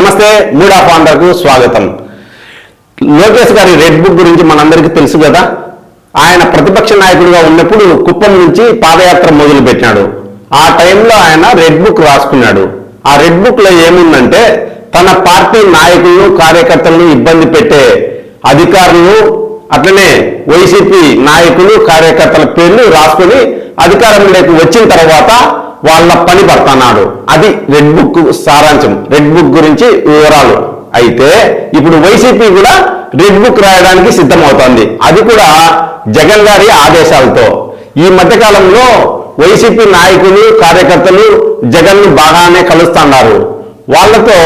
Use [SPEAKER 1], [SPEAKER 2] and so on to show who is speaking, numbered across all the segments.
[SPEAKER 1] నమస్తే mood of స్వాగతం. లోకేష్ గారి రెడ్ బుక్ గురించి మనందరికీ తెలుసు కదా? ఆయన ప్రతిపక్ష నాయకుడిగా ఉన్నప్పుడు కుప్పం నుంచి పాదయాత్ర మొదలు పెట్టినాడు ఆ టైంలో ఆయన రెడ్ బుక్ రాసుకున్నాడు. ఆ రెడ్ బుక్లో ఏముందంటే తన పార్టీ నాయకులను కార్యకర్తలను ఇబ్బంది పెట్టే అధికారులు అట్లనే వైసీపీ నాయకులు కార్యకర్తల పేర్లు రాసుకొని అధికారంలోకి వచ్చిన తర్వాత వాళ్ళ పని పడుతున్నాడు అది రెడ్ బుక్ సారాంశం. రెడ్ బుక్ గురించి వివరాలు. అయితే ఇప్పుడు వైసీపీ కూడా రెడ్ బుక్ రాయడానికి సిద్ధమవుతోంది. అది కూడా జగన్ గారి ఆదేశాలతో. ఈ మధ్యకాలంలో వైసీపీ నాయకులు కార్యకర్తలు జగన్ను బాగానే కలుస్తున్నారు. వాళ్ళతో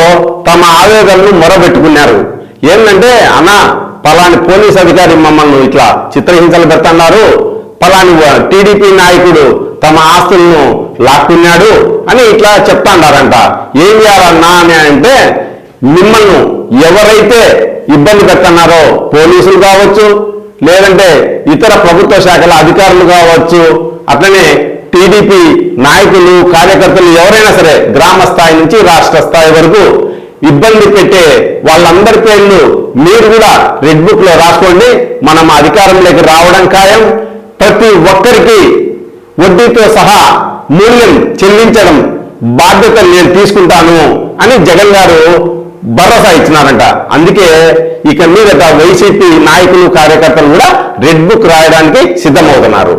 [SPEAKER 1] తమ ఆవేదనను మొరబెట్టుకున్నారు. ఏంటంటే అన్న పలాని పోలీస్ అధికారి మమ్మల్ని ఇట్లా చిత్రహింసలు పెడుతున్నారు. పలాని టీడీపీ నాయకుడు తమ ఆస్తులను లాక్కున్నాడు అని ఇట్లా చెప్తాండారంట. ఏం చేయాలన్నా అని అంటే మిమ్మల్ని ఎవరైతే ఇబ్బంది పెడుతున్నారో పోలీసులు కావచ్చు లేదంటే ఇతర ప్రభుత్వ శాఖల అధికారులు కావచ్చు అట్లనే టీడీపీ నాయకులు కార్యకర్తలు ఎవరైనా సరే గ్రామ స్థాయి నుంచి రాష్ట్ర స్థాయి వరకు ఇబ్బంది పెట్టే వాళ్ళందరి పేర్లు మీరు కూడా రెడ్ బుక్లో రాసుకోండి. మనం అధికారంలోకి రావడం ఖాయం. ప్రతి ఒక్కరికి వడ్డీతో సహా మూల్యం చెల్లించడం బాధ్యత నేను తీసుకుంటాను అని జగన్ గారు భరోసా ఇచ్చినారంట. అందుకే ఇక మీదట వైసీపీ నాయకులు కార్యకర్తలు కూడా రెడ్ బుక్ రాయడానికి సిద్ధమవుతున్నారు.